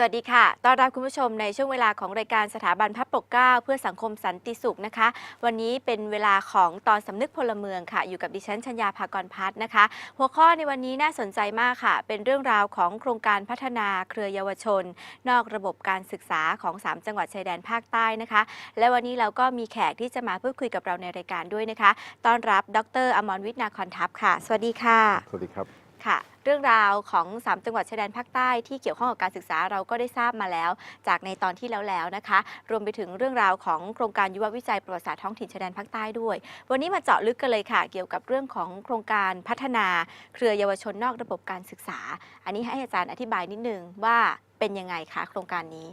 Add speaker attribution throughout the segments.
Speaker 1: สวัสดีค่ะ ต้อนรับคุณผู้ชมในช่วงเวลาของรายการสถาบันพระปกเกล้าเพื่อสังคมสันติสุขนะคะ วันนี้เป็นเวลาของตอนสำนึกพลเมืองค่ะ อยู่กับดิฉันชัญญาภากรพัฒน์นะคะ หัวข้อในวันนี้น่าสนใจมากค่ะ เป็นเรื่องราวของโครงการพัฒนาเครือเยาวชน นอกระบบการศึกษาของ 3 จังหวัดชายแดนภาคใต้นะคะ และวันนี้เราก็มีแขกที่จะมาพูดคุยกับเราในรายการด้วยนะคะ ต้อนรับ ดร อมรวิทย์นาคอนทัพค่ะ สวัสดีค่ะ
Speaker 2: สวัสดีครับ
Speaker 1: ค่ะเรื่องราวของ 3 จังหวัดชายแดนภาคใต้ที่เกี่ยวข้องกับการศึกษาเราก็ได้ทราบมาแล้ว จากในตอนที่แล้วแล้วนะคะ รวมไปถึงเรื่องราวของโครงการยุววิจัยประวัติศาสตร์ท้องถิ่นชายแดนภาคใต้ด้วย วันนี้มาเจาะลึกกันเลยค่ะ เกี่ยวกับเรื่องของโครงการพัฒนา เครือเยาวชนนอกระบบการศึกษา อันนี้ให้อาจารย์อธิบายนิดนึงว่าเป็นยังไงคะโครงการนี้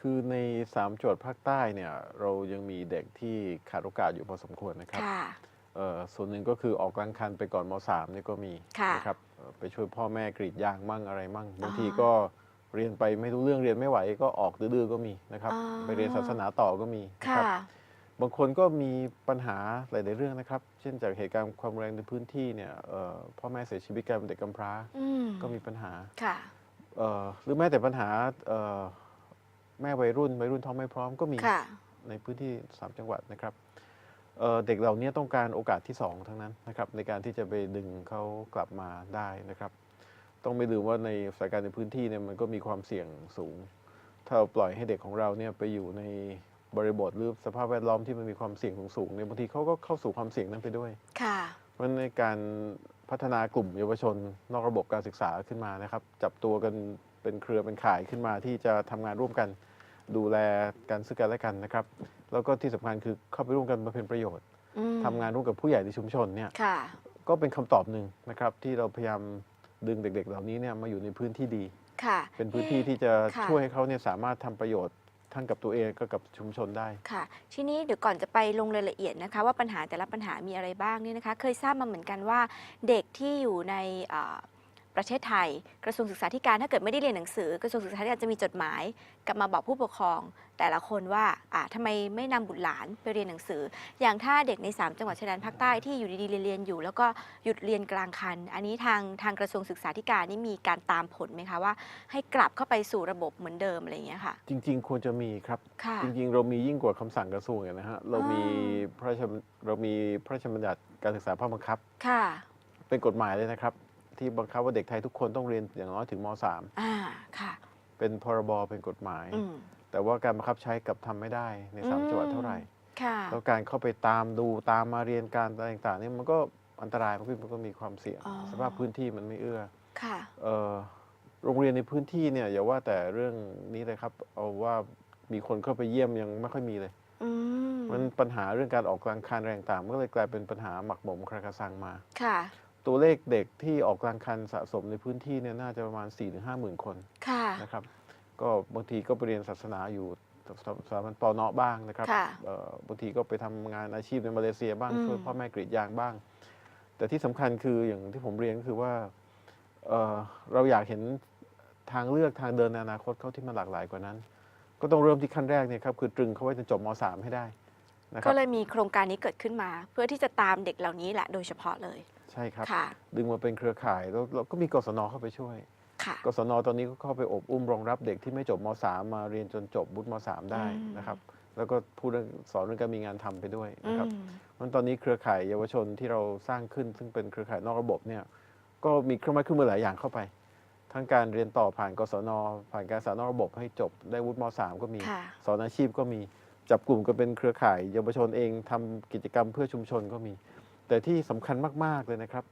Speaker 2: คือใน3จังหวัดภาคใต้เนี่ยเรายังมีเด็กที่ขาดโอกาสอยู่พอสมควรนะครับ
Speaker 1: ค่ะ
Speaker 2: เอ่อส่วนหนึ่งก็คือออกกลางคันไปก่อนม .3 เนี่ยก็มี
Speaker 1: ค่ะ
Speaker 2: นะครับเอ่อ ไปช่วยพ่อแม่กรีดยางมั่งอะไรมั่ง
Speaker 1: อ๋อ
Speaker 2: บางทีก็เรียนไปไม่รู้เรื่องเรียนไม่ไหวก็ออกดื้อๆก็มีนะครับ
Speaker 1: อ๋อ
Speaker 2: ไปเรียนศาสนาต่อก็มีนะ
Speaker 1: ค่ะ
Speaker 2: ครับบางคนก็มีปัญหาหลาย ๆ เรื่องนะครับ เช่นจากเหตุการณ์ความรุนแรงในพื้นที่เนี่ยเอ่อพ่อแม่เสียชีวิตกลายเป็นเด็กกำพร้า
Speaker 1: อืม
Speaker 2: ก็มีปัญหา
Speaker 1: ค่ะ
Speaker 2: เอ่อหรือแม้แต่ปัญหาเอ่อแม่วัยรุ่นวัยรุ่นท้องไม่พร้อมก็มี
Speaker 1: ค่ะ
Speaker 2: ในพื้นที่ 3 จังหวัดนะครับ เเด็กเหล่านี้ต้องการโอกาสที่ 2 ทั้งนั้นนะครับในการที่จะไปดึงเขากลับมาได้นะครับ ต้องไม่ลืมว่าในสถานการณ์ในพื้นที่เนี่ยมันก็มีความเสี่ยงสูง ถ้าเราปล่อยให้เด็กของเราเนี่ยไปอยู่ในบริบทหรือสภาพแวดล้อมที่มันมีความเสี่ยงสูงเนี่ยบางทีเขาก็เข้าสู่ความเสี่ยงนั้นไปด้วย
Speaker 1: ค่ะ
Speaker 2: เพราะในการพัฒนากลุ่มเยาวชน นอกระบบการศึกษาขึ้นมานะครับ จับตัวกันเป็นเครือเป็นข่ายขึ้นมาที่จะทำงานร่วมกัน ดูแลกันซึ่งกันและกันนะครับ แล้วก็ที่สำคัญคือเข้าไปร่วมกันมาเป็นประโยชน์
Speaker 1: อืม
Speaker 2: ทำงานร่วมกับผู้ใหญ่ในชุมชนเนี่ย
Speaker 1: ค่ะ
Speaker 2: ก็เป็นคำตอบหนึ่งนะครับ ที่เราพยายามดึงเด็ก ๆ เหล่านี้เนี่ยมาอยู่ในพื้นที่ดี
Speaker 1: ค่ะ
Speaker 2: เป็นพื้นที่ที่จะ
Speaker 1: ค่ะ
Speaker 2: ช่วยให้เขาเนี่ยสามารถทำประโยชน์ทั้งกับตัวเองก็กับชุมชนได้
Speaker 1: ค่ะ ทีนี้เดี๋ยวก่อนจะไปลงรายละเอียดนะคะ ว่าปัญหาแต่ละปัญหามีอะไรบ้างเนี่ยนะคะ เคยทราบมาเหมือนกันว่า เด็กที่อยู่ในเอ่อ ประเทศไทย กระทรวงศึกษาธิการถ้าเกิดไม่ได้เรียนหนังสือกระทรวงศึกษาธิการจะมีจดหมาย กลับมาบอกผู้ปกครอง แต่ละคนว่าอ่าทำไมไม่นำบุตรหลานไปเรียนหนังสือ อย่างถ้าเด็กใน 3 จังหวัดชายแดนภาคใต้ที่อยู่ดีๆเรียนอยู่ แล้วก็หยุดเรียนกลางคัน อันนี้ทางทางกระทรวงศึกษาธิการนี่มีการตามผลไหมคะว่า ให้กลับเข้าไปสู่ระบบเหมือนเดิมอะไรอย่างเงี้ยค่ะ
Speaker 2: จริง ๆ ควรจะมีครับ
Speaker 1: ค่ะ
Speaker 2: จริงๆ เรามียิ่งกว่าคำสั่งกระทรวงอีกนะฮะเรามี
Speaker 1: อ๋อ
Speaker 2: พระราชเรามีพระราชบัญญัติการศึกษาภาคบังคับ
Speaker 1: ค่ะ
Speaker 2: เป็นกฎหมายเลยนะครับ ที่บังคับว่าเด็กไทยทุกคนต้องเรียนอย่างน้อยถึงม
Speaker 1: อ่าค่ะ
Speaker 2: .3 เป็นพรบเป็นกฎหมาย
Speaker 1: อืม
Speaker 2: แต่ว่าการบังคับใช้กลับทำไม่ได้ในสาม
Speaker 1: อืม
Speaker 2: จังหวัดเท่าไหร่
Speaker 1: ค่ะ
Speaker 2: แล้วการเข้าไปตามดูตามมาเรียนการอะไรต่างๆนี่มันก็อันตรายเพราะมันก็มีความเสี่ยง
Speaker 1: อ๋อ
Speaker 2: สภาพพื้นที่มันไม่เอื้อ
Speaker 1: ค่ะ
Speaker 2: เอ่อโรงเรียนในพื้นที่เนี่ยอย่าว่าแต่เรื่องนี้เลยครับเอาว่ามีคนเข้าไปเยี่ยมยังไม่ค่อยมีเลย
Speaker 1: อืม
Speaker 2: มันปัญหาเรื่องการออกกลางคันแรงต่างๆมันก็เลยกลายเป็นปัญหาหมักหมมครากระซังมา
Speaker 1: ค่ะ
Speaker 2: ตัวเลขเด็กที่ออกกลางคันสะสมในพื้นที่เนี่ยน่าจะประมาณ4 5 0 0 0 0คน
Speaker 1: ค่ะ
Speaker 2: นะครับ ก็บางทีก็ไปเรียนศาสนาอยู่สสถาบันปอเนาะบ้างนะครับ
Speaker 1: ค่ะ
Speaker 2: เอ่อบางทีก็ไปทำงานอาชีพในมาเลเซียบ้าง
Speaker 1: อืม
Speaker 2: ช่วยพ่อแม่กรีดยางบ้าง แต่ที่สำคัญคืออย่างที่ผมเรียนก็คือว่าเอ่อเราอยากเห็นทางเลือกทางเดินในอนาคตเขาที่มันหลากหลายกว่านั้น ก็ต้องเริ่มที่ขั้นแรกเนี่ยครับคือตรึงเขาไว้จนจบม .3 ให้ได้นะครั
Speaker 1: ก็
Speaker 2: บ
Speaker 1: เลยมีโครงการนี้เกิดขึ้นมา เพื่อที่จะตามเด็กเหล่านี้แหละโดยเฉพาะเลย
Speaker 2: ใช่ครับ
Speaker 1: ค่ะ
Speaker 2: ดึงมาเป็นเครือข่ายแล้วเราก็มีกศนเข้าไปช่วย
Speaker 1: ค่ะ
Speaker 2: กศนตอนนี้ก็เข้าไปอบอุ้มรองรับเด็กที่ไม่จบม .3 มาเรียนจนจบบุตรม .3 ได้
Speaker 1: อืม
Speaker 2: นะครับ แล้วก็พูดเรื่องสอนเรื่องการมีงานทำไปด้วย
Speaker 1: อื
Speaker 2: นะครับ
Speaker 1: ม
Speaker 2: เพราะฉะนั้นตอนนี้เครือข่ายเยาวชนที่เราสร้างขึ้น ซึ่งเป็นเครือข่ายนอกระบบเนี่ยก็มีเครื่องไม้เครื่องมือหลายอย่างเข้าไป ทั้งการเรียนต่อผ่านกศน ผ่านการสอนนอกระบบให้จบได้วุฒิม .3 ก็มี
Speaker 1: ค่ะ
Speaker 2: สอนอาชีพก็มีจับกลุ่มกันเป็นเครือข่าย เยาวชนเองทำกิจกรรมเพื่อชุมชนก็มี แต่ที่สำคัญมาก ๆ เลยนะครับ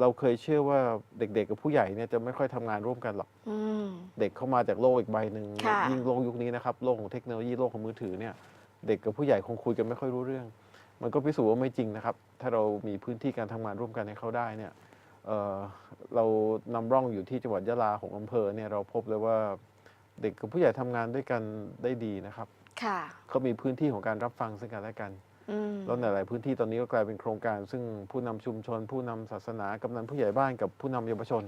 Speaker 2: เราเคยเชื่อว่าเด็กๆกับผู้ใหญ่เนี่ยจะไม่ค่อยทำงานร่วมกันหรอก
Speaker 1: อืม
Speaker 2: เด็กเข้ามาจากโลกอีกใบหนึ่ง
Speaker 1: ค่ะ
Speaker 2: ยิ่งโลกยุคนี้นะครับโลกของเทคโนโลยีโลกของมือถือเนี่ย เด็กกับผู้ใหญ่คงคุยกันไม่ค่อยรู้เรื่อง มันก็พิสูจน์ว่าไม่จริงนะครับ ถ้าเรามีพื้นที่การทำงานร่วมกันให้เขาได้เนี่ยเอ่อเรานำร่องอยู่ที่จังหวัดยะลาของอำเภอเนี่ยเราพบเลยว่าเด็กกับผู้ใหญ่ทำงานด้วยกันได้ดีนะครับ
Speaker 1: ค่ะ
Speaker 2: เขามีพื้นที่ของการรับฟังซึ่งกันและกัน
Speaker 1: อืม
Speaker 2: แล้วในหลายพื้นที่ตอนนี้ก็กลายเป็นโครงการ ซึ่งผู้นำชุมชน ผู้นำศาสนากำนันผู้ใหญ่บ้านกับผู้นำเยาวชน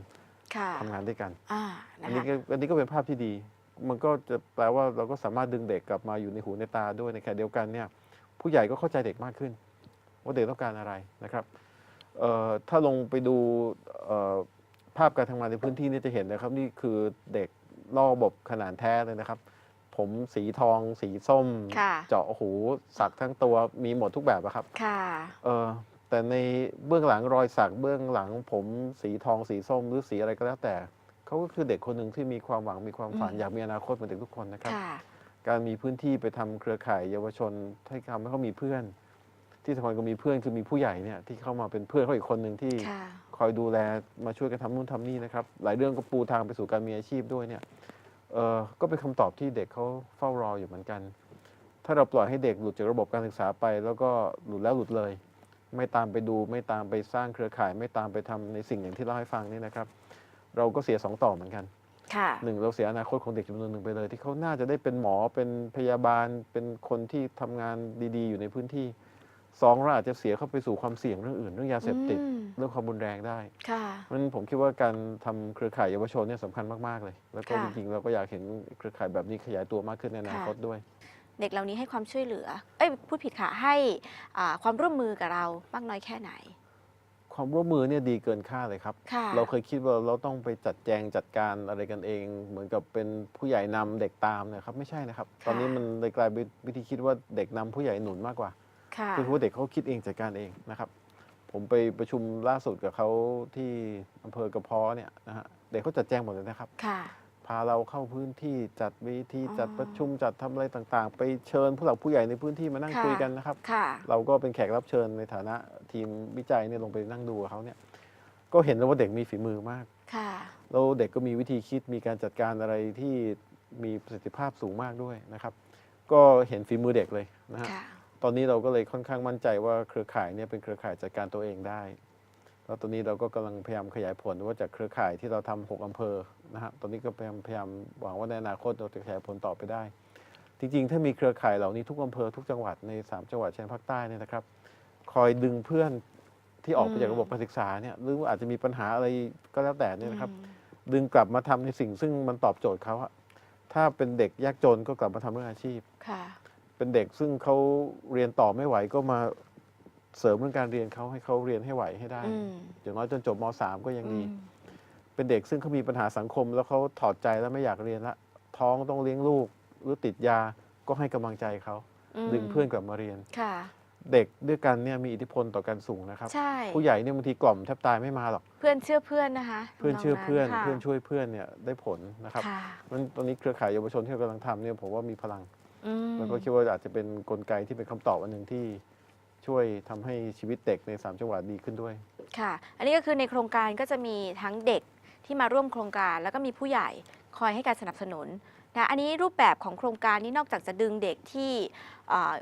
Speaker 1: ค่ะ
Speaker 2: ทำงานด้วยกัน
Speaker 1: อ่า
Speaker 2: อั
Speaker 1: นะ
Speaker 2: นนี้
Speaker 1: คะ
Speaker 2: ก็อันนี้ก็เป็นภาพที่ดี มันก็จะแปลว่าเราก็สามารถดึงเด็กกลับมาอยู่ในหูในตาด้วยในขณะเดียวกันเนี่ยผู้ใหญ่ก็เข้าใจเด็กมากขึ้น ว่าเด็กต้องการอะไรนะครับเอ่อถ้าลงไปดูเอ่อภาพการทำงานในพื้นที่นี่จะเห็นนะครับ นี่คือเด็กนอกระบบขนาดแท้เลยนะครับ ผมสีทอง สีส้ม
Speaker 1: ค่ะ
Speaker 2: เจาะหูสักทั้งตัวมีหมดทุกแบบอะครับ
Speaker 1: ค่ะ
Speaker 2: เออแต่ในเบื้องหลังรอยสักเบื้องหลัง ผมสีทองสีส้มหรือสีอะไรก็แล้วแต่เขาก็คือเด็กคนหนึ่งที่มีความหวังมีความฝัน
Speaker 1: อืม
Speaker 2: อยากมีอนาคตเหมือนเด็กทุกคนนะครับ
Speaker 1: ค่ะ
Speaker 2: การมีพื้นที่ไปทำเครือข่ายเยาวชนให้ทำให้เขามีเพื่อน ที่สำคัญก็มีเพื่อนคือมีผู้ใหญ่เนี่ยที่เข้ามาเป็นเพื่อนเขาอีกคนหนึ่งที่
Speaker 1: ค่ะ
Speaker 2: คอยดูแลมาช่วยกันทำนู่นทำนี่นะครับ หลายเรื่องก็ปูทางไปสู่การมีอาชีพด้วยเนี่ย เออก็เป็นคำตอบที่เด็กเขาเฝ้ารออยู่เหมือนกัน ถ้าเราปล่อยให้เด็กหลุดจากระบบการศึกษาไป แล้วก็หลุดแล้วหลุดเลย ไม่ตามไปดูไม่ตามไปสร้างเครือข่าย ไม่ตามไปทำในสิ่งอย่างที่เล่าให้ฟังนี่นะครับ เราก็เสียสองต่อเหมือนกัน
Speaker 1: ค่ะ
Speaker 2: หนึ่งเราเสียอนาคตของเด็กจำนวนหนึ่งไปเลย ที่เขาน่าจะได้เป็นหมอเป็นพยาบาลเป็นคนที่ทำงานดี ๆ อยู่ในพื้นที่ สองเราอาจจะเสียเข้าไปสู่ความเสี่ยงเรื่องอื่น เรื่องยาเสพติด
Speaker 1: อืม
Speaker 2: เรื่องความรุนแรงได้
Speaker 1: ค่ะ
Speaker 2: เพราะฉะนั้นผมคิดว่าการทำเครือข่ายเยาวชนเนี่ยสำคัญมาก ๆ เลย แล้วก็
Speaker 1: ค่ะ
Speaker 2: จริง ๆ เราก็อยากเห็นเครือข่ายแบบนี้ขยายตัวมากขึ้นในอนาคตด้วย
Speaker 1: เด็กเหล่านี้ให้ความช่วยเหลือ เอ้ยพูดผิดค่ะให้อ่าความร่วมมือกับเรามากน้อยแค่ไหน
Speaker 2: ความร่วมมือเนี่ยดีเกินค่าเลยครับ
Speaker 1: ค่ะ
Speaker 2: เราเคยคิดว่าเราต้องไปจัดแจงจัดการอะไรกันเอง เหมือนกับเป็นผู้ใหญ่นำเด็กตามเนะครับ ไม่ใช่นะครับ ตอนนี้มันเลยกลายเป็นวิธีคิดว่าเด็กนำผู้ใหญ่หนุนมากกว่า
Speaker 1: ค่ะ
Speaker 2: คือว่าเด็กเขาคิดเองจัดการเองนะครับ ผมไปประชุมล่าสุดกับเขาที่อำเภอกระเพาะเนี่ยนะฮะเด็กเขาจัดแจงหมดเลยนะครับ
Speaker 1: ค่ะ
Speaker 2: พาเราเข้าพื้นที่จัดเวที
Speaker 1: อ๋อ
Speaker 2: จัดประชุมจัดทำอะไรต่างๆ ไปเชิญผู้หลักผู้ใหญ่ในพื้นที่มานั่ง
Speaker 1: ค่ะ
Speaker 2: คุยกันนะครับ
Speaker 1: ค่ะ
Speaker 2: เราก็เป็นแขกรับเชิญในฐานะทีมวิจัยเนี่ยลงไปนั่งดูกับเขาเนี่ยก็เห็นแล้วว่าเด็กมีฝีมือมาก
Speaker 1: ค่ะ
Speaker 2: แล้วเด็กก็มีวิธีคิดมีการจัดการอะไรที่มีประสิทธิภาพสูงมากด้วยนะครับ ก็เห็นฝีมือเด็กเลยนะฮะ
Speaker 1: ค่ะ
Speaker 2: ตอนนี้เราก็เลยค่อนข้างมั่นใจว่าเครือข่ายเนี่ยเป็นเครือข่ายจัดการตัวเองได้ แล้วตอนนี้เราก็กำลังพยายามขยายผลว่าจากเครือข่ายที่เราทำหกอำเภอนะฮะตอนนี้ก็พยายามพยายามหวังว่าในอนาคตเราจะขยายผลต่อไปได้ จริงๆ ถ้ามีเครือข่ายเหล่านี้ทุกอำเภอทุกจังหวัดในสามจังหวัดชายแดนภาคใต้เนี่ยนะครับ คอยดึงเพื่อนที่ออกไปจากระบบการศึกษาเนี่ยหรือว่าอาจจะมีปัญหาอะไรก็แล้วแต่เนี่ยนะครับ
Speaker 1: อืม
Speaker 2: ดึงกลับมาทำในสิ่งซึ่งมันตอบโจทย์เขาอะถ้าเป็นเด็กยากจนก็กลับมาทำเรื่องอาชีพ
Speaker 1: ค่ะ
Speaker 2: เป็นเด็กซึ่งเขาเรียนต่อไม่ไหวก็มาเสริมเรื่องการเรียนเขาให้เขาเรียนให้ไหวให้ได้
Speaker 1: อืม
Speaker 2: อย่างน้อยจนจบม .3 ก็ยังดี
Speaker 1: อืม
Speaker 2: เป็นเด็กซึ่งเขามีปัญหาสังคม แล้วเขาถอดใจแล้วไม่อยากเรียนละท้องต้องเลี้ยงลูกหรือติดยาก็ให้กำลังใจเขา
Speaker 1: ม
Speaker 2: ดึงเพื่อนกลับมาเรียน
Speaker 1: ค่ะ
Speaker 2: เด็กด้วยกันเนี่ยมีอิทธิพลต่อกันสูงนะครับ
Speaker 1: ใช่
Speaker 2: ผู้ใหญ่เนี่ยบางทีกล่อมแทบตายไม่มาหรอก
Speaker 1: เพื่อนเชื่อเพื่อนนะคะ
Speaker 2: เพื่อนเชื่อเพื่อน
Speaker 1: ค่ะ
Speaker 2: เพื่อนช่วยเพื่อนเนี่ยได้ผลนะครับ
Speaker 1: ค่ะ
Speaker 2: มันตอนนี้เครือข่ายเยาวชนที่เรากำลังทำเนี่ยผมว่ามีพลัง
Speaker 1: อืม
Speaker 2: แล้วก็คิดว่าอาจจะเป็นกลไกที่เป็นคำตอบอันหนึ่งที่ช่วยทำให้ชีวิตเด็กในสามจังหวัดดีขึ้นด้วย
Speaker 1: ค่ะ อันนี้ก็คือในโครงการก็จะมีทั้งเด็กที่มาร่วมโครงการ แล้วก็มีผู้ใหญ่คอยให้การสนับสนุนนะอันนี้รูปแบบของโครงการนี้นอกจากจะดึงเด็กที่เอ่อ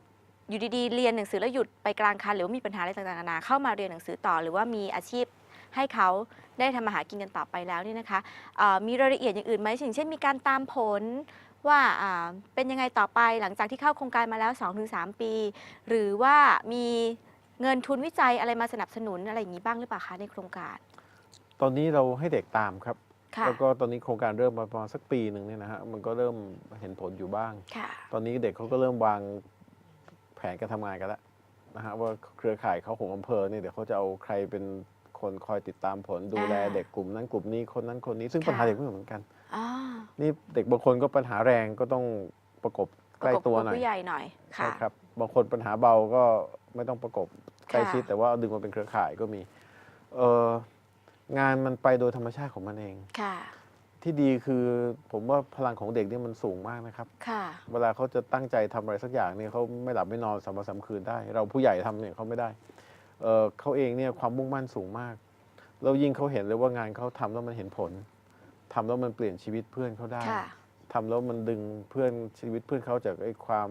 Speaker 1: อยู่ดีๆ เรียนหนังสือแล้วหยุดไปกลางคันหรือว่ามีปัญหาอะไรต่างๆนานาเข้ามาเรียนหนังสือต่อ หรือว่ามีอาชีพให้เขาได้ทำมาหากินกันต่อไปแล้วนี่นะคะเอ่อมีรายละเอียดอย่างอื่นไหมอย่างเช่นมีการตามผล ว่าอ่าเป็นยังไงต่อไปหลังจากที่เข้าโครงการมาแล้ว 2-3 ปี หรือว่ามีเงินทุนวิจัยอะไรมาสนับสนุนอะไรอย่างนี้บ้างหรือเปล่าคะในโครงการ
Speaker 2: ตอนนี้เราให้เด็กตามครับ
Speaker 1: ค่ะ
Speaker 2: แล้วก็ตอนนี้โครงการเริ่มมาประมาณสักปีหนึ่งเนี่ยนะฮะมันก็เริ่มเห็นผลอยู่บ้าง
Speaker 1: ค่ะ
Speaker 2: ตอนนี้เด็กเขาก็เริ่มวางแผนการทำงานกันแล้วนะฮะว่าเครือข่ายเขาของอำเภอเนี่ยเดี๋ยวเขาจะเอาใครเป็นคนคอยติดตามผลดูแล
Speaker 1: อ่า
Speaker 2: เด็กกลุ่มนั้นกลุ่มนี้คนนั้นคนนี้ซึ่ง
Speaker 1: ค่ะ
Speaker 2: ปัญหาเด็กไม่เหมือนกัน
Speaker 1: อ่า
Speaker 2: นี่เด็กบางคนก็ปัญหาแรงก็ต้องประกบใกล้
Speaker 1: ประบ
Speaker 2: ตัว
Speaker 1: กับ
Speaker 2: หน่อย
Speaker 1: ผู้ใหญ่หน่อย
Speaker 2: ใช่
Speaker 1: ค่ะ
Speaker 2: ครับบางคนปัญหาเบาก็ไม่ต้องประกบใกล้
Speaker 1: ค่ะ
Speaker 2: ชิดแต่ว่าดึงมาเป็นเครือข่ายก็มีเอองานมันไปโดยธรรมชาติของมันเอง
Speaker 1: ค่ะ
Speaker 2: ที่ดีคือผมว่าพลังของเด็กเนี่ยมันสูงมากนะครับ
Speaker 1: ค่ะ
Speaker 2: เวลาเขาจะตั้งใจทำอะไรสักอย่างเนี่ยเขาไม่หลับไม่นอนสามวันสามคืนได้ เราผู้ใหญ่ทำเนี่ยเขาไม่ได้เออเขาเองเนี่ยความมุ่งมั่นสูงมาก แล้วยิ่งเขาเห็นเลยว่างานเขาทำแล้วมันเห็นผล ทำแล้วมันเปลี่ยนชีวิตเพื่อนเขาได้
Speaker 1: ค่ะ
Speaker 2: ทำแล้วมันดึงเพื่อนชีวิตเพื่อนเขาจากไอ้ความ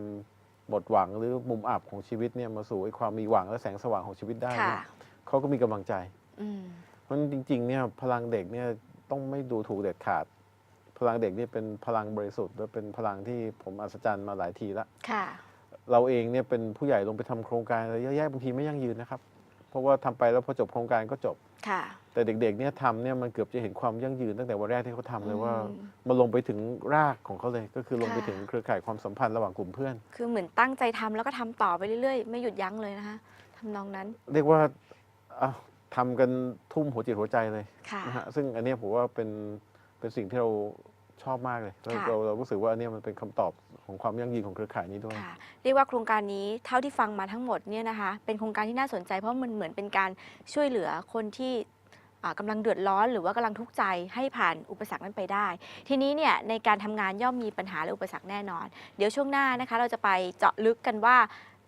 Speaker 2: หมดหวังหรือมุมอับของชีวิตเนี่ยมาสู่ไอ้ความมีหวังและแสงสว่างของชีวิตได้
Speaker 1: ค่ะ
Speaker 2: เนี่ยเขาก็มีกำลังใจ
Speaker 1: อืม
Speaker 2: เพราะฉะนั้นจริงๆเนี่ยพลังเด็กเนี่ยต้องไม่ดูถูกเด็ดขาด พลังเด็กนี่เป็นพลังบริสุทธิ์และเป็นพลังที่ผมอัศจรรย์มาหลายทีละ
Speaker 1: ค่ะ
Speaker 2: เราเองเนี่ยเป็นผู้ใหญ่ลงไปทำโครงการอะไรเยอะแยะบางทีไม่ยั่งยืนนะครับ เพราะว่าทำไปแล้วพอจบโครงการก็จบ
Speaker 1: ค่ะ
Speaker 2: แต่เด็กๆเนี่ยทำเนี่ยมันเกือบจะเห็นความยั่งยืนตั้งแต่วันแรกที่เขาทำเลยว่า
Speaker 1: อืม
Speaker 2: มันลงไปถึงรากของเขาเลยก็คือลงไป
Speaker 1: ค่ะ
Speaker 2: ถึงเครือข่ายความสัมพันธ์ระหว่างกลุ่มเพื่อน
Speaker 1: คือเหมือนตั้งใจทำแล้วก็ทำต่อไปเรื่อยๆ ไม่หยุดยั้งเลยนะคะทำนองนั้น
Speaker 2: เรียกว่าอ้าวทำกันทุ่มหัวจิตหัวใจเลย
Speaker 1: ค่ะ
Speaker 2: นะฮะซึ่งอันเนี้ยผมว่าเป็นเป็นสิ่งที่เรา ชอบมากเลยแล้ว
Speaker 1: ค่ะ
Speaker 2: เราเรารู้สึกว่าอันเนี้ยมันเป็นคำตอบของความยั่งยืนของเครือข่ายนี้ด้วย
Speaker 1: ค่ะเรียกว่าโครงการนี้เท่าที่ฟังมาทั้งหมดเนี่ยนะคะ เป็นโครงการที่น่าสนใจเพราะมันเหมือนเป็นการช่วยเหลือคนที่อ่ากำลังเดือดร้อน หรือว่ากำลังทุกข์ใจให้ผ่านอุปสรรคนั้นไปได้ ทีนี้เนี่ยในการทำงานย่อมมีปัญหาและอุปสรรคแน่นอน เดี๋ยวช่วงหน้านะคะ เราจะไปเจาะลึกกันว่า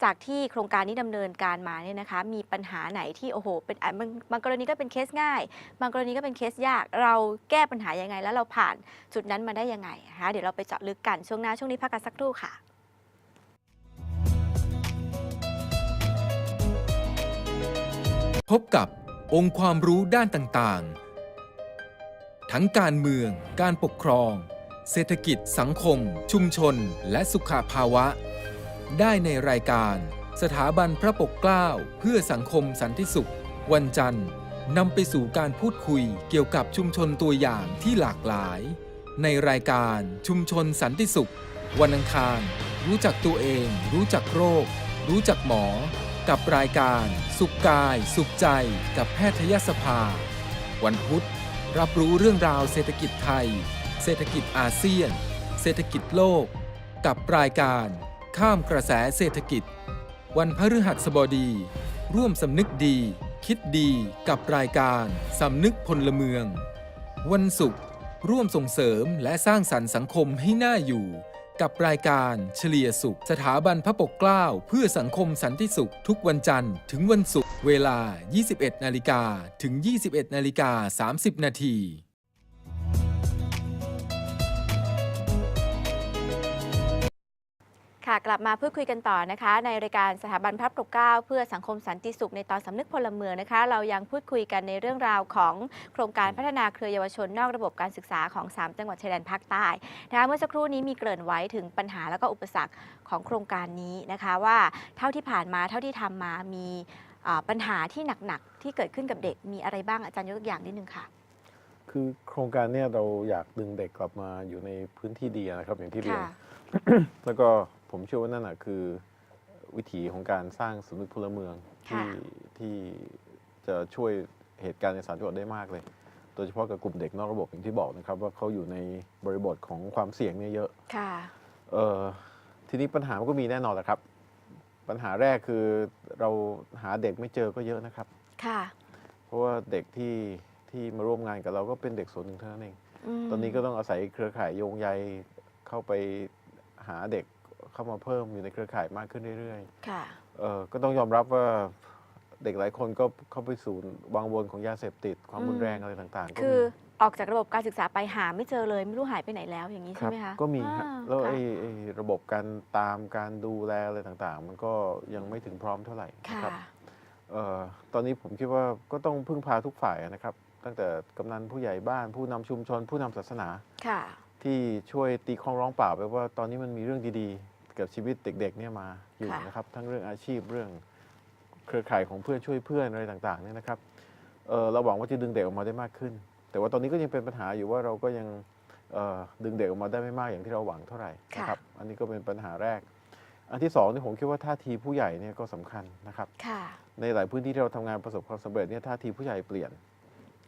Speaker 1: จากที่โครงการนี้ดำเนินการมาเนี่ยนะคะ มีปัญหาไหนที่โอ้โหเป็นบางบางกรณีก็เป็นเคสง่าย บางกรณีก็เป็นเคสยาก เราแก้ปัญหายังไง แล้วเราผ่านจุดนั้นมาได้ยังไงนะคะเดี๋ยวเราไปเจาะลึกกันช่วงหน้าช่วงนี้พักกันสักครู่ค่ะ
Speaker 3: พบกับองค์ความรู้ด้านต่างๆ ทั้งการเมือง การปกครอง เศรษฐกิจ สังคม ชุมชน และสุขภาวะ ได้ในรายการ สถาบันพระปกเกล้าเพื่อสังคมสันติสุข วันจันทร์นำไปสู่การพูดคุยเกี่ยวกับชุมชนตัวอย่างที่หลากหลาย ในรายการชุมชนสันติสุข วันอังคาร รู้จักตัวเอง รู้จักโรค รู้จักหมอ กับรายการ สุขกาย สุขใจ กับแพทยสภา วันพุธ รับรู้เรื่องราวเศรษฐกิจไทย เศรษฐกิจอาเซียน เศรษฐกิจโลก กับรายการ ข้ามกระแสเศรษฐกิจ วันพฤหัสบดี ร่วมสำนึกดี คิดดีกับรายการสำนึกพลเมือง วันศุกร์ร่วมส่งเสริมและสร้างสรรค์สังคมให้น่าอยู่ กับรายการเฉลี่ยสุข สถาบันพระปกเกล้าเพื่อสังคมสันติสุข ทุกวันจันทร์ถึงวันศุกร์เวลา 21 นาฬิกาถึง 21 นาฬิกา 30 นาที
Speaker 1: ค่ะกลับมาพูดคุยกันต่อนะคะ ในรายการสถาบันพระปกเกล้าเพื่อสังคมสันติสุขในตอนสำนึกพลเมืองนะคะ เรายังพูดคุยกันในเรื่องราวของโครงการพัฒนาเครือเยาวชนนอกระบบการศึกษาของ 3 จังหวัดชายแดนภาคใต้นะคะเมื่อสักครู่นี้มีเกริ่นไว้ถึงปัญหาและก็อุปสรรคของโครงการนี้นะคะว่าเท่าที่ผ่านมาเท่าที่ทำมามีอ่าปัญหาที่หนักๆที่เกิดขึ้นกับเด็กมีอะไรบ้างอาจารย์ยกตัวอย่างนิดนึงค่ะ
Speaker 2: คือโครงการเนี่ยเราอยากดึงเด็กกลับมาอยู่ในพื้นที่ดีนะครับอย่างที่เรียน
Speaker 1: ค่ะ
Speaker 2: แล้วก็ ผมเชื่อว่านั่นแหะคือวิถีของการสร้างสำนึกพลเมืองที่
Speaker 1: ค่ะ
Speaker 2: ที่จะช่วยเหตุการณ์ในสามจังหวัดได้มากเลย โดยเฉพาะกับกลุ่มเด็กนอกระบบอย่างที่บอกนะครับ ว่าเขาอยู่ในบริบทของความเสี่ยงเนี่ยเยอะ
Speaker 1: ค่ะ
Speaker 2: เออทีนี้ปัญหามันก็มีแน่นอนแหละครับ ปัญหาแรกคือเราหาเด็กไม่เจอก็เยอะนะครับ
Speaker 1: ค่ะ
Speaker 2: เพราะว่าเด็กที่ที่มาร่วมงานกับเราก็เป็นเด็กส่วนหนึ่งเท่านั้นเอง
Speaker 1: ม
Speaker 2: ตอนนี้ก็ต้องอาศัยเครือข่ายโยงใยเข้าไปหาเด็ก เข้ามาเพิ่มอยู่ในเครือข่ายมากขึ้นเรื่อย
Speaker 1: ค่ะ
Speaker 2: ๆเออก็ต้องยอมรับว่าเด็กหลายคนก็เข้าไปสู่วังวนของยาเสพติด ความรุนแรงอะไรต่างๆก็
Speaker 1: คือ
Speaker 2: มี
Speaker 1: ออกจากระบบการศึกษาไปหาไม่เจอเลย ไม่รู้หายไปไหนแล้วอย่างนี้
Speaker 2: ค
Speaker 1: ใช่
Speaker 2: รับ
Speaker 1: ไหมคะ
Speaker 2: ก็มีฮะ
Speaker 1: อ่า
Speaker 2: แล้ว
Speaker 1: ค่ะ
Speaker 2: ไอ้ไอ้ระบบการตามการดูแลอะไรต่างๆ มันก็ยังไม่ถึงพร้อมเท่าไหร่นะ
Speaker 1: ค่ะ
Speaker 2: ครับเอ่อตอนนี้ผมคิดว่าก็ต้องพึ่งพาทุกฝ่ายนะครับ ตั้งแต่กำนันผู้ใหญ่บ้านผู้นำชุมชน ผู้นำศาสนา
Speaker 1: ค่ะ
Speaker 2: ที่ช่วยตีคล้องร้องเปล่าไปว่าตอนนี้มันมีเรื่องดีๆ กับชีวิตเด็กๆเนี่ยมาอยู่
Speaker 1: ค่ะ
Speaker 2: นะครับ ทั้งเรื่องอาชีพเรื่องเครือข่ายของเพื่อนช่วยเพื่อนอะไรต่างๆเนี่ยนะครับเอ่อเราหวังว่าจะดึงเด็กออกมาได้มากขึ้น แต่ว่าตอนนี้ก็ยังเป็นปัญหาอยู่ว่าเราก็ยังเอ่อดึงเด็กออกมาได้ไม่มากอย่างที่เราหวังเท่าไหร่นะครับอันนี้ก็เป็นปัญหาแรก อันที่สองที่ผมคิดว่าท่าทีผู้ใหญ่เนี่ยก็สำคัญนะครับ
Speaker 1: ค่ะ
Speaker 2: ในหลายพื้นที่ที่เราทำงานประสบความสำเร็จเนี่ยท่าทีผู้ใหญ่เปลี่ยน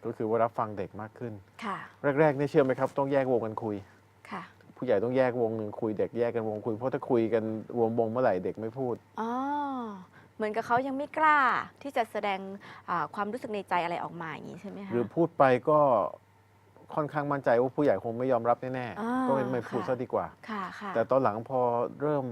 Speaker 2: ก็คือว่ารับฟังเด็กมากขึ้น
Speaker 1: ค่ะ
Speaker 2: แรกๆเนี่ยเชื่อไหมครับ ต้องแยกวงกันคุย
Speaker 1: ค่ะ
Speaker 2: ผู้ใหญ่ต้องแยกวงหนึ่งคุยเด็กแยกกันวงคุย เพราะถ้าคุยกันรวมวงเมื่อไหร่เด็กไม่พูด
Speaker 1: อ๋อเหมือนกับเขายังไม่กล้าที่จะแสดงอ่าความรู้สึกในใจอะไรออกมาอย่างนี้ใช่ไหมคะ
Speaker 2: หรือพูดไปก็ค่อนข้างมั่นใจว่าผู้ใหญ่คงไม่ยอมรับแน่
Speaker 1: อ่า
Speaker 2: ๆก็ไม่ไม่พูด
Speaker 1: ค่ะ
Speaker 2: ซะดีกว่า
Speaker 1: ค่ะค่ะ
Speaker 2: แต่ตอนหลังพอเริ่ม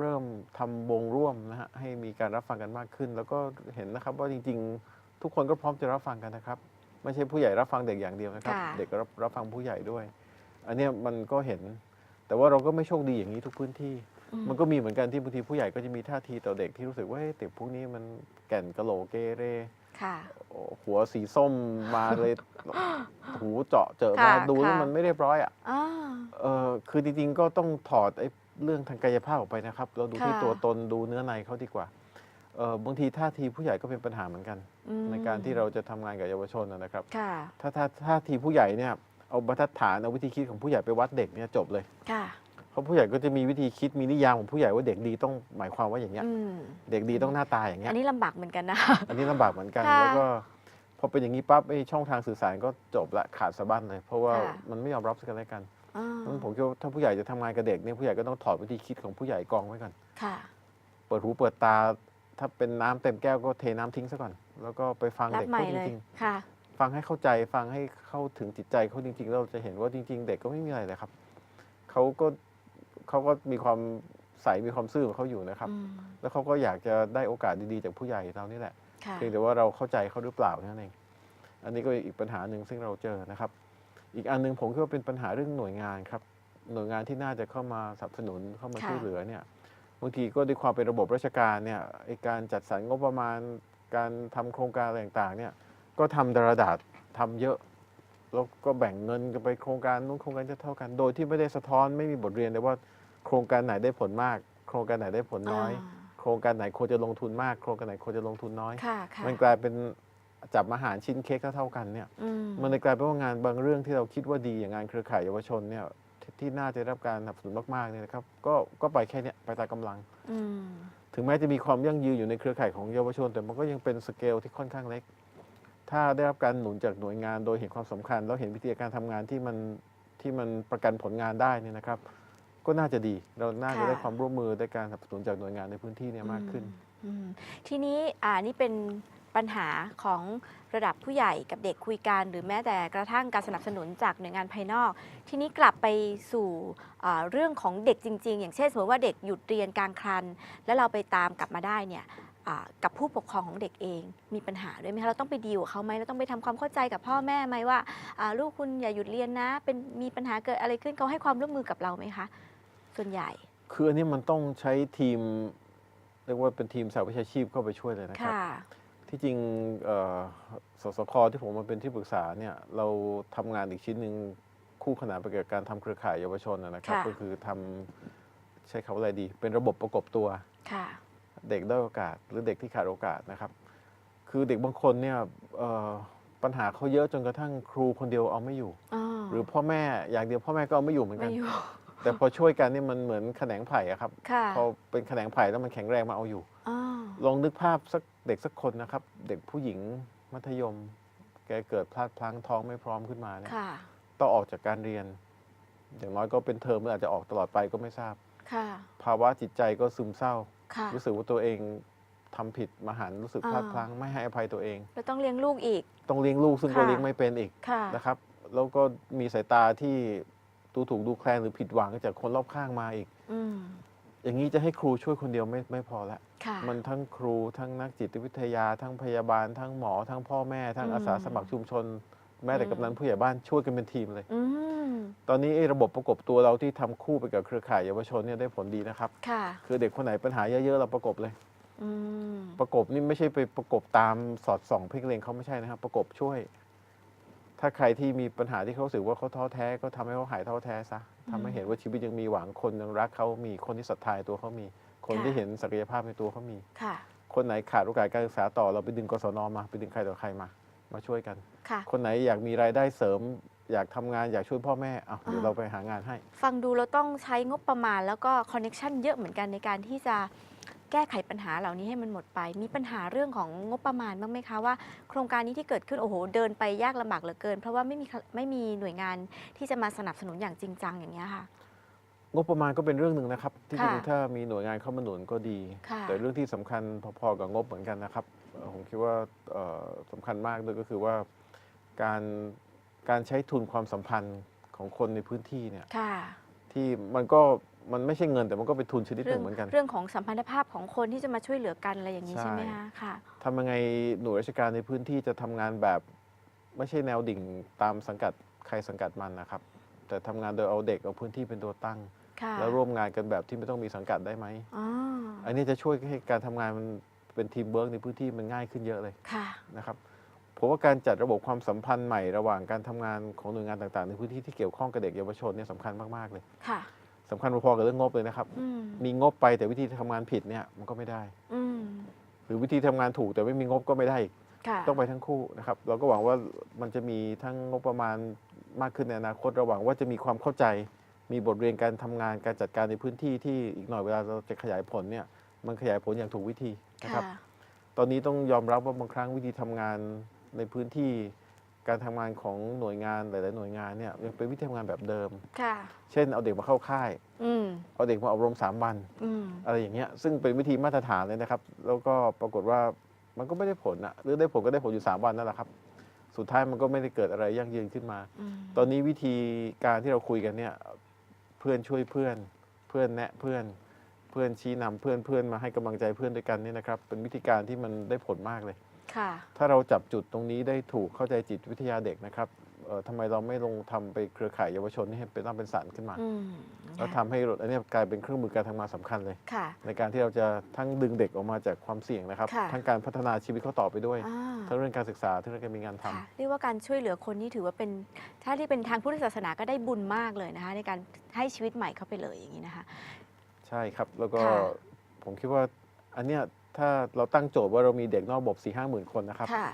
Speaker 2: เริ่มทำวงร่วมนะฮะให้มีการรับฟังกันมากขึ้น แล้วก็เห็นนะครับว่าจริง ๆ ทุกคนก็พร้อมจะรับฟังกันนะครับ ไม่ใช่ผู้ใหญ่รับฟังเด็กอย่างเดียวนะครับ
Speaker 1: ค่ะ
Speaker 2: เด็กก็รับรับฟังผู้ใหญ่ด้วย อันเนี้ยมันก็เห็น แต่ว่าเราก็ไม่โชคดีอย่างนี้ทุกพื้นที่
Speaker 1: อื
Speaker 2: มันก็มีเหมือนกันที่บางทีผู้ใหญ่ก็จะมีท่าทีต่อเด็กที่รู้สึกว่าเฮ้ยเด็กพวกนี้มันแก่นกะโหลกเกเร
Speaker 1: ค่ะ
Speaker 2: หัวสีส้มมาเลย หูเจาะเจอ
Speaker 1: ค่ะ
Speaker 2: มาดูแล้ว
Speaker 1: ค่ะ
Speaker 2: มันไม่เรียบร้อยอะ
Speaker 1: อ่า
Speaker 2: เออคือจริงๆก็ต้องถอดไอ้เรื่องทางกายภาพออกไปนะครับ เราดูที่
Speaker 1: ค่ะ
Speaker 2: ตัวตนดูเนื้อในเขาดีกว่าเออบางทีท่าทีผู้ใหญ่ก็เป็นปัญหาเหมือนกัน
Speaker 1: อืม
Speaker 2: ในการที่เราจะทำงานกับเยาวชนนะนะครับ
Speaker 1: ค่ะ
Speaker 2: ถ้าถ้าท่าทีผู้ใหญ่เนี่ย เอาบรรทัดฐานเอาวิธีคิดของผู้ใหญ่ไปวัดเด็กเนี่ยจบเลย
Speaker 1: ค่ะ
Speaker 2: เพราะผู้ใหญ่ก็จะมีวิธีคิดมีนิยามของผู้ใหญ่ว่าเด็กดีต้องหมายความว่าอย่างเงี้ย
Speaker 1: อืม
Speaker 2: เด็กดีต้องหน้าตาอย่างเงี้
Speaker 1: อั
Speaker 2: ย
Speaker 1: นนี้ลำบากเหมือนกันนะ
Speaker 2: อันนี้ลำบากเหมือนกัน
Speaker 1: ค่ะ
Speaker 2: แล้วก็พอเป็นอย่างนี้ปั๊บไอ้ช่องทางสื่อสารก็จบละขาดสะบั้นเลย เพราะว่า
Speaker 1: ค่ะ
Speaker 2: มันไม่ยอมรับซึ่งกันและกัน
Speaker 1: อ่า
Speaker 2: เพราะฉะนั้นผมคิดว่าถ้าผู้ใหญ่จะทำงานกับเด็กเนี่ยผู้ใหญ่ก็ต้องถอดวิธีคิดของผู้ใหญ่กองไว้ก่อน
Speaker 1: ค่ะ
Speaker 2: เปิดหูเปิดตา ถ้าเป็นน้ำเต็มแก้วก็เทน้ำทิ้งซะก่อน แล้วก็ไปฟัง
Speaker 1: รับ
Speaker 2: เด็ก
Speaker 1: ใหม่
Speaker 2: พูดจ
Speaker 1: เลย
Speaker 2: ริง
Speaker 1: ค่ะ
Speaker 2: ๆ ฟังให้เข้าใจฟังให้เข้าถึงจิตใจเขาจริงๆแล้วเราจะเห็นว่าจริง ๆ เด็กก็ไม่มีอะไรเลยครับเขาก็เขาก็มีความใสมีความซื่อของเขาอยู่นะครับ
Speaker 1: อืม
Speaker 2: แล้วเขาก็อยากจะได้โอกาสดีๆ จากผู้ใหญ่เรานี่แหละ
Speaker 1: ค่ะ
Speaker 2: เพียงแต่ว่าเราเข้าใจเขาหรือเปล่าแค่นั้นเองอันนี้ก็อีกปัญหาหนึ่งซึ่งเราเจอนะครับ อีกอันหนึงผมคิดว่าเป็นปัญหาเรื่องหน่วยงานครับ หน่วยงานที่น่าจะเข้ามาสนับสนุนเข้ามา
Speaker 1: ค่ะ
Speaker 2: ช่วยเหลือเนี่ยบางทีก็ด้วยความเป็นระบบราชการเนี่ยไอการจัดสรรงบประมาณการทำโครงการอะไรต่างๆเนี่ย ก็ทำดารดาษทำเยอะ แล้วก็แบ่งเงินกันไปโครงการนู้นโครงการจะเท่ากัน โดยที่ไม่ได้สะท้อนไม่มีบทเรียนเลยว่าโครงการไหนได้ผลมาก โครงการไหนได้ผลน้อยาโครงการไหนควรจะลงทุนมาก โครงการไหนควรจะลงทุนน้อย
Speaker 1: ค่ะค่ะ
Speaker 2: มันกลายเป็นจับมาหารชิ้นเค้กเท่าๆกันเนี่ย
Speaker 1: อืม
Speaker 2: มันเลยกลายเป็นว่างานบางเรื่องที่เราคิดว่าดีอย่างงานเครือข่ายเยาวชนเนี่ยที่ที่น่าจะได้รับการสนับสนุนมากๆเนี่ยนะครับก็ก็ไปแค่เนี้ยไปตามกำลัง
Speaker 1: อืม
Speaker 2: ถึงแม้จะมีความยั่งยืนอยู่ในเครือข่ายของเยาวชน แต่มันก็ยังเป็นสเกลที่ค่อนข้างเล็ก ถ้าได้รับการหนุนจากหน่วยงานโดยเห็นความสำคัญ แล้วเห็นวิธีการทำงานที่มันที่มันประกันผลงานได้เนี่ยนะครับ ก็น่าจะดีเราน่าจะได้ความร่วมมือได้การสนับสนุนจากหน่วยงานในพื้นที่เนี่ยมากขึ้น
Speaker 1: อืมทีนี้อ่านี่เป็นปัญหาของระดับผู้ใหญ่กับเด็กคุยกัน หรือแม้แต่กระทั่งการสนับสนุนจากหน่วยงานภายนอก ทีนี้กลับไปสู่อ่าเรื่องของเด็กจริง ๆ อย่างเช่นสมมติว่าเด็กหยุดเรียนกลางคัน แล้วเราไปตามกลับมาได้เนี่ยอ่า กับผู้ปกครองของเด็กเองมีปัญหาด้วยไหมคะเราต้องไปดีลกับเขาไหมเราต้องไปทำความเข้าใจกับพ่อแม่ไหมว่าอ่าลูกคุณอย่าหยุดเรียนนะเป็นมีปัญหาเกิดอะไรขึ้นเขาให้ความร่วมมือกับเราไหมคะ ส่วนใหญ่
Speaker 2: คืออันนี้มันต้องใช้ทีมเรียกว่าเป็นทีมสาวิชาชีพเข้าไปช่วยเลยนะครับ
Speaker 1: ค่ะ
Speaker 2: ที่จริงเอ่อสสคที่ผมมาเป็นที่ปรึกษาเนี่ยเราทำงานอีกชิ้นหนึ่งคู่ขนานไปกับการทำเครือข่ายเยาวชนนะนะครับ
Speaker 1: ค่ะ
Speaker 2: ก็คือทำใช้คำว่าอะไรดี เป็นระบบประกบตัว
Speaker 1: ค่ะ
Speaker 2: เด็กด้อยโอกาส หรือเด็กที่ขาดโอกาสนะครับ คือเด็กบางคนเนี่ยเอ่อปัญหาเขาเยอะจนกระทั่งครูคนเดียวเอาไม่อยู่
Speaker 1: อ๋อ
Speaker 2: หรือพ่อแม่อย่างเดียวพ่อแม่ก็เอาไม่อยู่เหมือนกั
Speaker 1: ไม่
Speaker 2: น
Speaker 1: อยู่
Speaker 2: แต่พอช่วยกันนี่มันเหมือนแขนงไผ่อะครับ
Speaker 1: ค่ะ
Speaker 2: พอเป็นแขนงไผ่แล้วมันแข็งแรงมาเอาอยู่
Speaker 1: อ๋อ
Speaker 2: ลองนึกภาพสักเด็กสักคนนะครับ เด็กผู้หญิงมัธยม แกเกิดพลาดพลั้งท้องไม่พร้อมขึ้นมาเนี่ย
Speaker 1: ค่ะ
Speaker 2: ต้องออกจากการเรียน อย่างน้อยก็เป็นเทอมหรืออาจจะออกตลอดไปก็ไม่ทราบ
Speaker 1: ค่ะ
Speaker 2: ภาวะจิตใจก็ซึมเศร้า
Speaker 1: ค่ะ
Speaker 2: รู้สึกว่าตัวเองทำผิดมหันต์รู้สึกพลาด
Speaker 1: อ่า
Speaker 2: พลั้งไม่ให้อภัยตัวเอง
Speaker 1: แล้วต้องเลี้ยงลูกอีก
Speaker 2: ต้องเลี้ยงลูกซึ่งก็
Speaker 1: ค่ะ
Speaker 2: เลี้ยงไม่เป็นอีก
Speaker 1: ค่ะ
Speaker 2: นะครับ แล้วก็มีสายตาที่ดูถูกดูแคลนหรือผิดหวังจากคนรอบข้างมาอีก
Speaker 1: อืม
Speaker 2: อย่างนี้จะให้ครูช่วยคนเดียวไม่ไม่พอละ
Speaker 1: ค่ะ
Speaker 2: มันทั้งครูทั้งนักจิตวิทยา ทั้งพยาบาล ทั้งหมอ ทั้งพ่อแม่ ทั้ง
Speaker 1: อืม
Speaker 2: อาสาสมัครชุมชน แม้แต่
Speaker 1: อืม
Speaker 2: กำนันผู้ใหญ่บ้านช่วยกันเป็นทีมเลย
Speaker 1: อืม
Speaker 2: ตอนนี้ไอ้ระบบประกบตัวเราที่ทำคู่ไปกับเครือข่ายเยาวชนเนี่ยได้ผลดีนะครับ
Speaker 1: ค่ะ
Speaker 2: คือเด็กคนไหนปัญหาเยอะๆเราประกบเลย
Speaker 1: อืม
Speaker 2: ประกบนี่ไม่ใช่ไปประกบตามสอดส่องเพ่งเลงเขาไม่ใช่นะครับ ประกบช่วย ถ้าใครที่มีปัญหาที่เขารู้สึกว่าเขาท้อแท้ก็ทำให้เขาหายท้อแท้ซะทำให้เห็นว่าชีวิตยังมีหวังคนยังรักเขามีคนที่ศรัทธาในตัวเขามี คนที่เห็นศักยภาพในตัวเขามี
Speaker 1: ค่ะ
Speaker 2: คนไหนขาดโอกาสการศึกษาต่อเราไปดึงกศนมา ไปดึงใครต่อใครมา มาช่วยกัน
Speaker 1: ค่ะ
Speaker 2: คนไหนอยากมีรายได้เสริม อยากทำงานอยากช่วยพ่อแม่เอาเดี๋ยว
Speaker 1: อ่า
Speaker 2: เราไปหางานให้
Speaker 1: ฟังดูเราต้องใช้งบประมาณแล้วก็คอนเน็ชันเยอะเหมือนกันในการที่จะแก้ไขปัญหาเหล่านี้ให้มันหมดไป มีปัญหาเรื่องของงบประมาณบ้างไหมคะว่าโครงการนี้ที่เกิดขึ้นโอ้โหเดินไปยากลำบากเหลือเกิน เพราะว่าไม่มีไม่มีหน่วยงานที่จะมาสนับสนุนอย่างจริงจังอย่างเงี้ยค่ะ
Speaker 2: งบประมาณก็เป็นเรื่องหนึ่งนะครับ ที่จริง
Speaker 1: ค่ะ
Speaker 2: ถ้ามีหน่วยงานเข้ามาหนุนก็ดี
Speaker 1: ค่ะ
Speaker 2: แต่เรื่องที่สำคัญพอๆกับงบเหมือนกันนะครับเอ่อ ผมคิดว่าเอ่อสำคัญมากด้วยก็คือว่าการการใช้ทุนความสัมพันธ์ของคนในพื้นที่เนี่ย
Speaker 1: ค่ะ
Speaker 2: ที่มันก็มันไม่ใช่เงินแต่มันก็เป็นทุนชนิดห
Speaker 1: เรื่
Speaker 2: นึ่งเหมือนกัน
Speaker 1: เรื่องของสัมพันธภาพของคนที่จะมาช่วยเหลือกันอะไรอย่างนี้
Speaker 2: ใช่
Speaker 1: ใช่ไหมคะค่ะ
Speaker 2: ทำยังไงหน่วยราชการในพื้นที่จะทำงานแบบ ไม่ใช่แนวดิ่งตามสังกัดใครสังกัดมันนะครับ แต่ทำงานโดยเอาเด็กเอาพื้นที่เป็นตัวตั้ง
Speaker 1: ค่ะ
Speaker 2: แล้วร่วมงานกันแบบที่ไม่ต้องมีสังกัดได้ไหม
Speaker 1: อ๋อ
Speaker 2: อันนี้จะช่วยให้การทำงานมัน เป็นทีมเวิร์กในพื้นที่มันง่ายขึ้นเยอะเลย
Speaker 1: ค่ะ
Speaker 2: นะครับผมว่าการจัดระบบความสัมพันธ์ใหม่ระหว่างการทำงานของหน่วยงานต่างๆ ในพื้นที่ที่เกี่ยวข้องกับเด็กเยาวชนเนี่ยสำคัญมากๆเลย
Speaker 1: ค่ะ
Speaker 2: สำคัญพอๆกับเรื่องงบเลยนะครับ
Speaker 1: อืม
Speaker 2: มีงบไปแต่วิธีทำงานผิดเนี่ยมันก็ไม่ได้
Speaker 1: อืม
Speaker 2: หรือวิธีทำงานถูกแต่ไม่มีงบก็ไม่ได้อีก
Speaker 1: ค่ะ
Speaker 2: ต้องไปทั้งคู่นะครับเราก็หวังว่ามันจะมีทั้งงบประมาณมากขึ้นในอนาคตเราหวังว่าจะมีความเข้าใจ มีบทเรียนการทำงานการจัดการในพื้นที่ที่อีกหน่อยเวลาเราจะขยายผลเนี่ยมันขยายผลอย่างถูกวิธี นะครับ
Speaker 1: ค่ะ
Speaker 2: ตอนนี้ต้องยอมรับว่าบางครั้งวิธีทำงานในพื้นที่การทำงานของหน่วยงานหลาย ๆ หน่วยงานเนี่ยยังเป็นวิธีทำงานแบบเดิม
Speaker 1: ค่ะ
Speaker 2: เช่นเอาเด็กมาเข้าค่าย
Speaker 1: อืม
Speaker 2: เอาเด็กมาอบรมสามวัน
Speaker 1: อืม
Speaker 2: อะไรอย่างเงี้ย ซึ่งเป็นวิธีมาตรฐานเลยนะครับ แล้วก็ปรากฏว่ามันก็ไม่ได้ผลอะหรือได้ผลก็ได้ผลอยู่ 3 วันนั่นแหละครับ สุดท้ายมันก็ไม่ได้เกิดอะไรยั่งยืนขึ้นมา
Speaker 1: อืม
Speaker 2: ตอนนี้วิธีการที่เราคุยกันเนี่ย เพื่อนช่วยเพื่อน เพื่อนแนะเพื่อนเพื่อนชี้นำเพื่อนเพื่อนมาให้กำลังใจเพื่อนด้วยกันเนี่ยนะครับ เป็นวิธีการที่มันได้ผลมากเลย
Speaker 1: ค่ะ
Speaker 2: ถ้าเราจับจุดตรงนี้ได้ถูกเข้าใจจิตวิทยาเด็กนะครับเอ่อทำไมเราไม่ลงทำไปเครือข่ายเยาวชนนี่ให้เป็นตั้งเป็นสารขึ้นมา
Speaker 1: อืม
Speaker 2: แล้วทำให้อันเนี้ยกลายเป็นเครื่องมือการทำงานสำคัญเลย
Speaker 1: ค่ะ
Speaker 2: ในการที่เราจะทั้งดึงเด็กออกมาจากความเสี่ยงนะครับ
Speaker 1: ค่ะ
Speaker 2: ทั้งการพัฒนาชีวิตเขาต่อไปด้วย
Speaker 1: อ่า
Speaker 2: ทั้งเรื่องการศึกษาทั้งเรื่องการมีงานทำ
Speaker 1: ค่ะเรียกว่าการช่วยเหลือคนนี่ถือว่าเป็นถ้าที่เป็นทางพุทธศาสนาก็ได้บุญมากเลยนะคะ ในการให้ชีวิตใหม่เข้าไปเลยอย่างนี้นะคะ
Speaker 2: ใช่ครับ แล้วก็
Speaker 1: ค่ะ
Speaker 2: ผมคิดว่าอันเนี้ยถ้าเราตั้งโจทย์ว่าเรามีเด็กนอกระบบ4ี่ห้าหมื่นคนนะครับ
Speaker 1: ค่ะ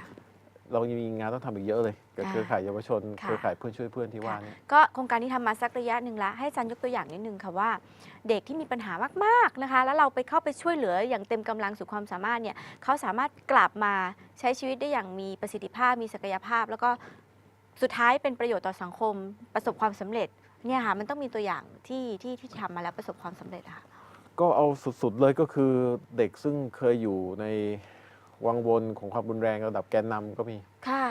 Speaker 2: เรายังมีงานต้องทำอีกเยอะเลยกับ
Speaker 1: ค่ะ
Speaker 2: เครือข่ายเยาวชน
Speaker 1: ค่ะ
Speaker 2: เครือข่ายเพื่อนช่วยเพื่อนที่ว่าเนี่ย
Speaker 1: ก็โครงการนี้ทำมาสักระยะหนึ่งละให้อาจารย์ยกตัวอย่างนิดนึงค่ะว่า เด็กที่มีปัญหามากๆนะคะ แล้วเราไปเข้าไปช่วยเหลืออย่างเต็มกำลังสุดความสามารถเนี่ยเขาสามารถกลับมาใช้ชีวิตได้อย่างมีประสิทธิภาพมีศักยภาพ แล้วก็สุดท้ายเป็นประโยชน์ต่อสังคม ประสบความสำเร็จ เนี่ยค่ะมันต้องมีตัวอย่างที่ที่ที่ทำมาแล้วประสบความสำเร็จอะค่ะ
Speaker 2: ก็เอาสุดๆเลยก็คือเด็กซึ่งเคยอยู่ในวังวนของความรุนแรงระดับแกนนำก็มี
Speaker 1: ค่ะ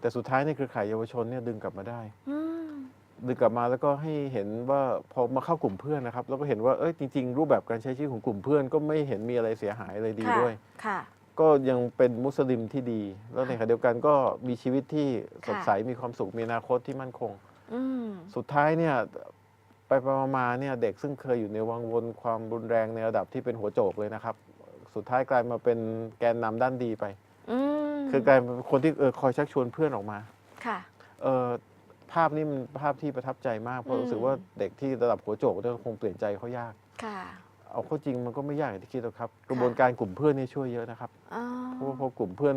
Speaker 2: แต่สุดท้ายในเครือข่ายเยาวชนเนี่ยดึงกลับมาได้
Speaker 1: อืม
Speaker 2: ดึงกลับมาแล้วก็ให้เห็นว่าพอมาเข้ากลุ่มเพื่อนนะครับ แล้วก็เห็นว่าเอ้ยจริง ๆ รูปแบบการใช้ชีวิตของกลุ่มเพื่อนก็ไม่เห็นมีอะไรเสียหายเลยดี
Speaker 1: ค่ะ
Speaker 2: ด้วย
Speaker 1: ค่ะ
Speaker 2: ก็ยังเป็นมุสลิมที่ดี แล้วในขณะเดียวกันก็มีชีวิตที่สดใสมีความสุขมีอนาคตที่มั่นคง
Speaker 1: อืม
Speaker 2: สุดท้ายเนี่ยไปไปมาๆเนี่ยเด็กซึ่งเคยอยู่ในวังวนความรุนแรงในระดับที่เป็นหัวโจกเลยนะครับ สุดท้ายกลายมาเป็นแกนนำด้านดีไป
Speaker 1: อืม
Speaker 2: คือกลายเป็นคนที่เออคอยชักชวนเพื่อนออกมา
Speaker 1: ค่ะ
Speaker 2: เออภาพนี้มันภาพที่ประทับใจมากเพ
Speaker 1: อื
Speaker 2: ราะ
Speaker 1: ม
Speaker 2: รู้สึกว่าเด็กที่ระดับหัวโจกเนี่ยคงเปลี่ยนใจเขายาก
Speaker 1: ค่ะ
Speaker 2: เอาเข้าจริงมันก็ไม่ยากอย่างที่คิดหรอกครับ กระบวนการกลุ่มเพื่อนนี่ช่วยเยอะนะครับ
Speaker 1: อ๋อ
Speaker 2: เพราะว่าพอกลุ่มเพื่อน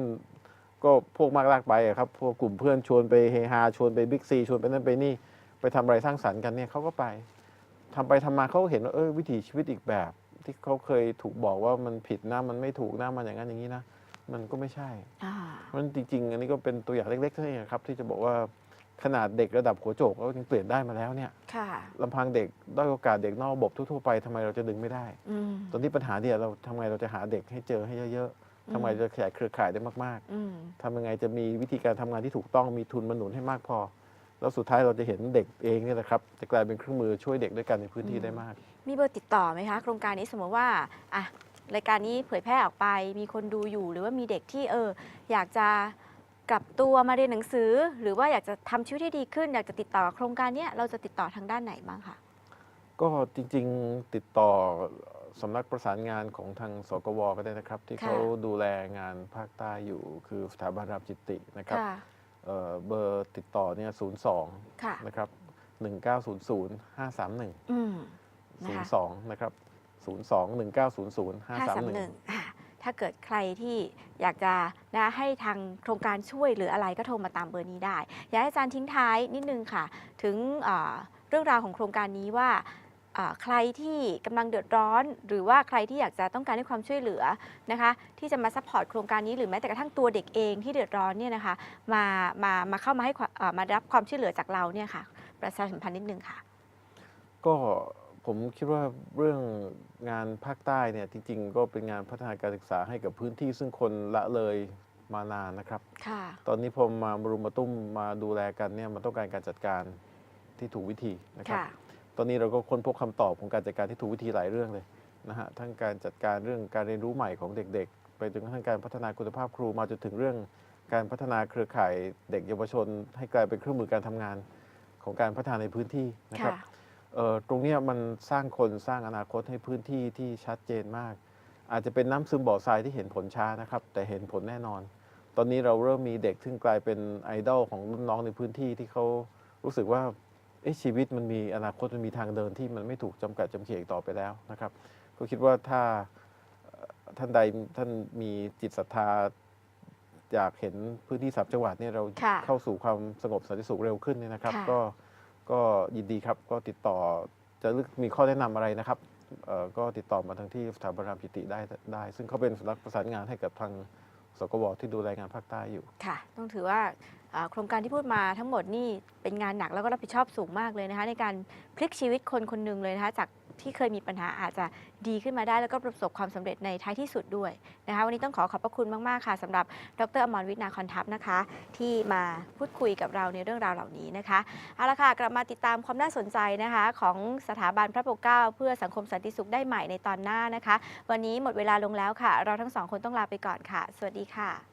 Speaker 2: ก็พวกมากลากไปอะครับพวกกลุ่มเพื่อนชวนไปเฮฮาชวนไปบิ๊กซีชวนไปนั่นไปนี่ไปทำอะไรสร้างสรรค์กันเนี่ยเขาก็ไปทำไปทำมาเขาก็เห็นว่าเออวิถีชีวิตอีกแบบ ที่เขาเคยถูกบอกว่ามันผิดนะมันไม่ถูกนะมันอย่างนั้นอย่างนี้นะมันก็ไม่ใช่
Speaker 1: อ่า
Speaker 2: เพราะฉะนั้นจริงๆ อันนี้ก็เป็นตัวอย่างเล็กๆเท่านั้นเองครับที่จะบอกว่าขนาดเด็กระดับหัวโจกก็ยังเปลี่ยนได้มาแล้วเนี่ย
Speaker 1: ค่ะ
Speaker 2: ลำพังเด็กด้อยโอกาสเด็กนอกระบบทั่วๆไปทำไมเราจะดึงไม่ได้
Speaker 1: อืม
Speaker 2: ตอนนี้ปัญหาเดียวเราทำไงเราจะหาเด็กให้เจอให้เยอะๆ ทำไงเราจะขยายเครือข่ายได้มากๆ
Speaker 1: อืม
Speaker 2: ทำยังไงจะมีวิธีการทำงานที่ถูกต้องมีทุนมาหนุนให้มากพอ แล้วสุดท้ายเราจะเห็นเด็กเองเนี่ยแหละครับจะกลายเป็นเครื่องมือช่วยเด็กด้วยกันในพื้นที่
Speaker 1: อืม
Speaker 2: ได้มาก
Speaker 1: มีเบอร์ติดต่อไหมคะ โครงการนี้สมมติว่าอะรายการนี้เผยแพร่ออกไป มีคนดูอยู่หรือว่ามีเด็กที่เออ อยากจะกลับตัวมาเรียนหนังสือ หรือว่าอยากจะทำชีวิตให้ดีขึ้น อยากจะติดต่อกับโครงการเนี้ยเราจะติดต่อทางด้านไหนบ้างคะ
Speaker 2: ก็จริงๆติดต่อ สำนักประสานงานของทางสกวก็ได้นะครับ ที่
Speaker 1: ค่ะ
Speaker 2: เขาดูแลงานภาคใต้อยู่คือสถาบันรามจิตตินะครับ
Speaker 1: ค่ะ
Speaker 2: เอ่อเบอร์ติดต่อเนี่ย02
Speaker 1: ค่ะ
Speaker 2: นะครับ1900 531
Speaker 1: อืมนะคะ
Speaker 2: 02นะครับ02 1900
Speaker 1: ห้าสามหนึ่ง
Speaker 2: 531
Speaker 1: อะถ้าเกิดใครที่อยากจะนะให้ทางโครงการช่วยหรืออะไรก็โทรมาตามเบอร์นี้ได้ อยากให้อาจารย์ทิ้งท้ายนิดนึงค่ะ ถึงอ่าเรื่องราวของโครงการนี้ว่าอ่า ใครที่กำลังเดือดร้อน หรือว่าใครที่อยากจะต้องการให้ความช่วยเหลือนะคะที่จะมาซัพพอร์ตโครงการนี้หรือแม้แต่กระทั่งตัวเด็กเองที่เดือดร้อนเนี่ยนะคะมามามาเข้ามาให้ความอ่ามารับความช่วยเหลือจากเราเนี่ยค่ะประชาสัมพันธ์นิดนึงค่ะ
Speaker 2: ก็ผมคิดว่าเรื่องงานภาคใต้เนี่ยจริง ๆ ก็เป็นงานพัฒนาการศึกษาให้กับพื้นที่ซึ่งคนละเลยมานานนะครับ
Speaker 1: ค่ะ
Speaker 2: ตอนนี้พอมารุมมาตุ้มมาดูแลกันเนี่ยมันต้องการการจัดการที่ถูกวิธีนะครับ
Speaker 1: ค่ะ
Speaker 2: ตอนนี้เราก็ค้นพบคำตอบของการจัดการที่ถูกวิธีหลายเรื่องเลยนะฮะทั้งการจัดการเรื่องการเรียนรู้ใหม่ของเด็ก ๆ ไปจนกระทั่งการพัฒนาคุณภาพครูมาจนถึงเรื่องการพัฒนาเครือข่ายเด็กเยาวชน ให้กลายเป็นเครื่องมือการทำงานของการพัฒนาในพื้นที่นะครับตรงนี้มันสร้างคนสร้างอนาคตให้พื้นที่ที่ชัดเจนมาก อาจจะเป็นน้ำซึมบ่อทรายที่เห็นผลช้านะครับ แต่เห็นผลแน่นอน ตอนนี้เราเริ่มมีเด็กซึ่งกลายเป็นไอดอลของรุ่นน้องในพื้นที่ที่เขารู้สึกว่า เอ๊ะชีวิตมันมีอนาคตมันมีทางเดินที่มันไม่ถูกจำกัดจำเขียงต่อไปแล้วนะครับ ก็คิดว่าถ้าเอ่อท่านใดท่านมีจิตศรัทธาอยากเห็นพื้นที่สามจังหวัดเนี่ยเรา
Speaker 1: ค่ะ
Speaker 2: เข้าสู่ความสงบสันติสุขเร็วขึ้นเนี่ยนะครับ
Speaker 1: ค่ะ
Speaker 2: ก็ก็ยินดีครับก็ติดต่อจะลึกมีข้อแนะนำอะไรนะครับเอ่อก็ติดต่อมาทางที่สถาบันรามจิติได้ได้ ซึ่งเขาเป็นสำนักประสานงานให้กับทางสกบที่ดูแลงานภาคใต้อยู่
Speaker 1: ค่ะ ต้องถือว่าเอ่อ โครงการที่พูดมาทั้งหมดนี่เป็นงานหนักแล้วก็รับผิดชอบสูงมากเลยนะคะในการพลิกชีวิตคนคนหนึ่งเลยนะคะจากที่เคยมีปัญหาอาจจะดีขึ้นมาได้ แล้วก็ประสบความสำเร็จในท้ายที่สุดด้วยนะคะวันนี้ต้องขอขอบพระคุณมาก ๆ ค่ะสำหรับดรอมรวิทนาคอนทัพนะคะ ที่มาพูดคุยกับเราในเรื่องราวเหล่านี้นะคะเอาละค่ะกลับมาติดตามความน่าสนใจนะคะ ของสถาบันพระปกเกล้าเพื่อสังคมสันติสุขได้ใหม่ในตอนหน้านะคะ วันนี้หมดเวลาลงแล้วค่ะ เราทั้งสองคนต้องลาไปก่อนค่ะ สวัสดีค่ะ